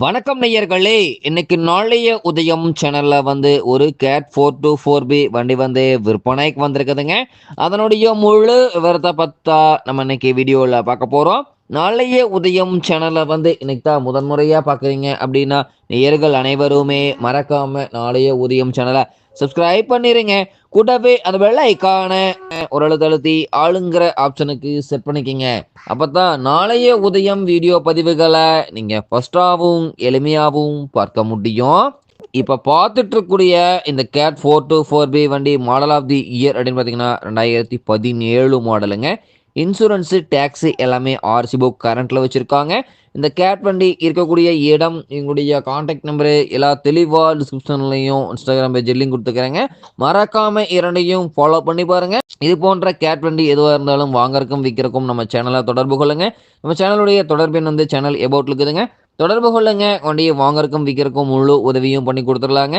வணக்கம் நேயர்களே. இன்னைக்கு நாளைய உதயம் சேனல்ல வந்து ஒரு Cat four two four B வண்டி வந்து விற்பனைக்கு வந்திருக்குதுங்க. அதனுடைய முழு விவரத்தை பார்த்தா நம்ம இன்னைக்கு வீடியோவில் பார்க்க போகிறோம் நாளைய உதயம் சேனலை வந்து இன்னைக்கு தான் முதன்முறையாக பார்க்குறீங்க அப்படின்னா நேயர்கள் அனைவருமே மறக்காம நாளைய உதயம் சேனலை சப்ஸ்கிரைப் பண்ணிடுங்க கூட்டவே அந்த வெள்ளை ஐக்கான ஒரு அழுத்தழுத்தி ஆளுங்கிற ஆப்ஷனுக்கு செட் பண்ணிக்கிங்க. அப்பதான் நாளைய உதயம் வீடியோ பதிவுகளை நீங்கள் ஃபஸ்ட்டாகவும் எளிமையாகவும் பார்க்க முடியும். இப்போ பார்த்துட்டு இருக்கக்கூடிய இந்த Cat four two four B வண்டி மாடல் ஆஃப் தி இயர் அப்படின்னு பார்த்தீங்கன்னா ரெண்டாயிரத்தி பதினேழு மாடலுங்க இன்சூரன்ஸு டேக்ஸு எல்லாமே ஆர்சி புக் கரண்ட்டில் வச்சுருக்காங்க. இந்த கேட் வண்டி இருக்கக்கூடிய இடம் எங்களுடைய காண்டாக்ட் நம்பரு எல்லா தெளிவாக டிஸ்கிரிப்ஷன்லையும் இன்ஸ்டாகிராம் பேஜ் லிங்க் கொடுத்துக்கிறேங்க. மறக்காமல் இரண்டையும் ஃபாலோ பண்ணி பாருங்கள் இது போன்ற கேட் வண்டி எதுவாக இருந்தாலும் வாங்கறக்கும் விற்கிறக்கும் நம்ம சேனலை தொடர்பு கொள்ளுங்க. நம்ம சேனலுடைய தொடர்பின் வந்து சேனல் எபவுட் இருக்குதுங்க. தொடர்பு கொள்ளுங்க. வண்டியை வாங்கறக்கும் விற்கிறக்கும் முழு உதவியும் பண்ணி கொடுத்துடலாங்க.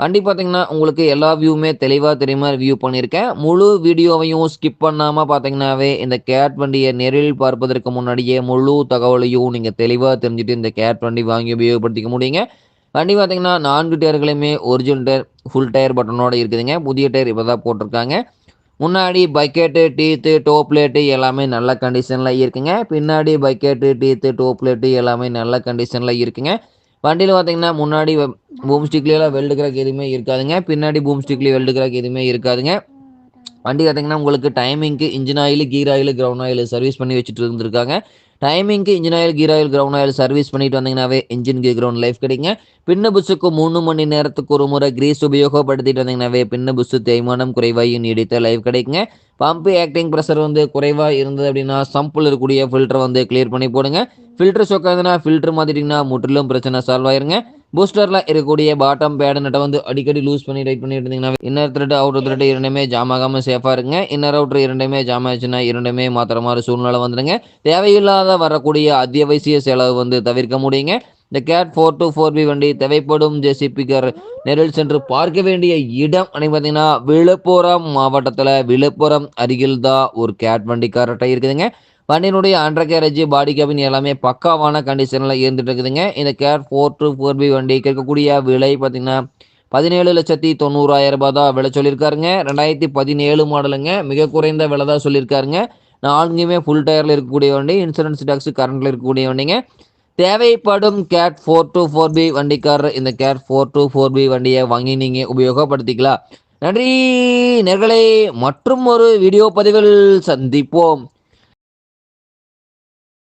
வண்டி பார்த்தீங்கன்னா உங்களுக்கு எல்லா வியூவுமே தெளிவாக தெரியுமா வியூ பண்ணியிருக்கேன். முழு வீடியோவையும் ஸ்கிப் பண்ணாமல் பார்த்தீங்கன்னாவே இந்த கேட் வண்டியை நேரில் பார்ப்பதற்கு முன்னாடியே முழு தகவலையும் நீங்கள் தெளிவாக தெரிஞ்சுட்டு இந்த கேட் வண்டி வாங்கி உபயோகப்படுத்திக்க முடியுங்க. வண்டி பார்த்தீங்கன்னா நான்கு டயர்களையுமே ஒரிஜினல் டயர் ஃபுல் டயர் பட்டனோடு இருக்குதுங்க. புதிய டயர் இப்போ தான் போட்டிருக்காங்க. முன்னாடி பக்கெட்டு டீத்து டோப் பிளேட்டு எல்லாமே நல்ல கண்டிஷனில் இருக்குங்க. பின்னாடி பக்கெட்டு டீத்து டோப் பிளேட்டு எல்லாமே நல்ல கண்டிஷனில் இருக்குங்க. வண்டியில் பார்த்தீங்கன்னா முன்னாடி பூம் ஸ்டிக்லாம் வெல்டு கிராக் எதுவுமே இருக்காதுங்க. பின்னாடி பூம் ஸ்டிக்லேயும் வெல்டு கிராக் எதுவுமே இருக்காதுங்க. வண்டி பார்த்தீங்கன்னா உங்களுக்கு டைமிங்க்கு engine oil gear oil crown oil service பண்ணி வச்சுட்டு இருந்திருக்காங்க. டைமிங்க்கு engine oil gear oil crown oil service பண்ணிட்டு வந்தீங்கன்னாவே இன்ஜின் கீர் கிரவுண்ட் லைஃப் கிடைங்க பின்ன புஸ்ஸுக்கு மூணு மணி நேரத்துக்கு ஒரு முறை கிரீஸ் உபயோகப்படுத்திட்டு வந்தீங்கன்னாவே பின்ன புஸ்ஸு தேய்மானம் குறைவாகி நீடித்த லைஃப் கிடைக்குங்க. பம்பு ஆக்டிங் ப்ரெஷர் வந்து குறைவாக இருந்தது அப்படின்னா சம்பில் இருக்கக்கூடிய ஃபில்டரை வந்து கிளியர் பண்ணி போடுங்க. ஃபில்டர் சொக்காதுன்னா ஃபில்டர் மாற்றிட்டிங்கன்னா முற்றிலும் பிரச்சனை சால்வ் ஆயிருங்க. பூஸ்டரில் இருக்கக்கூடிய பாட்டம் பேடு நட்டை வந்து அடிக்கடி லூஸ் பண்ணி ரைட் பண்ணிட்டு இருந்தீங்கன்னா இன்னர் த்ரெட் அவுட்டர் த்ரெட் இரண்டுமே ஜாம் ஆகாமல் சேஃபாக இருங்க. இன்னர் அவுட்டர் இரண்டுமே ஜாம் ஆச்சுன்னா இரண்டுமே மாத்திர மாதிரி சூழ்நிலை வந்துடுங்க. தேவையில்லாத வரக்கூடிய அத்தியாவசிய செலவு வந்து தவிர்க்க முடியுங்க. இந்த Cat four two four B வண்டி தேவைப்படும் ஜேசிபிக்கர் நெரில் சென்று பார்க்க வேண்டிய இடம் அப்படின்னு பார்த்தீங்கன்னா விழுப்புரம் மாவட்டத்தில் விழுப்புரம் அருகில் தான் ஒரு கேட் வண்டி கரெக்டாக இருக்குதுங்க. வண்டியினுடைய அண்டர் கேரேஜ் பாடி கேபின் எல்லாமே பக்காவான கண்டிஷனில் இருந்துட்டு இருக்குதுங்க இந்த Cat four two four B வண்டிக்கு இருக்கக்கூடிய விலை பார்த்தீங்கன்னா பதினேழு லட்சத்தி தொண்ணூறாயிரம் ரூபாய் தான் விலை சொல்லியிருக்காருங்க. ரெண்டாயிரத்தி பதினேழு மாடலுங்க. மிக குறைந்த விலை தான் சொல்லியிருக்காருங்க. நான்குமே ஃபுல் டயரில் இருக்கக்கூடிய வண்டி இன்சூரன்ஸ் டாக்ஸ் கரண்ட்டில் இருக்கக்கூடிய வண்டிங்க. தேவைப்படும் Cat four two four B வண்டிக்காரர் இந்த Cat four two four B வண்டியை வாங்கி நீங்கள் உபயோகப்படுத்திக்கலாம். நன்றி நேர்களை. மற்றும் ஒரு வீடியோ பதிவில் சந்திப்போம்.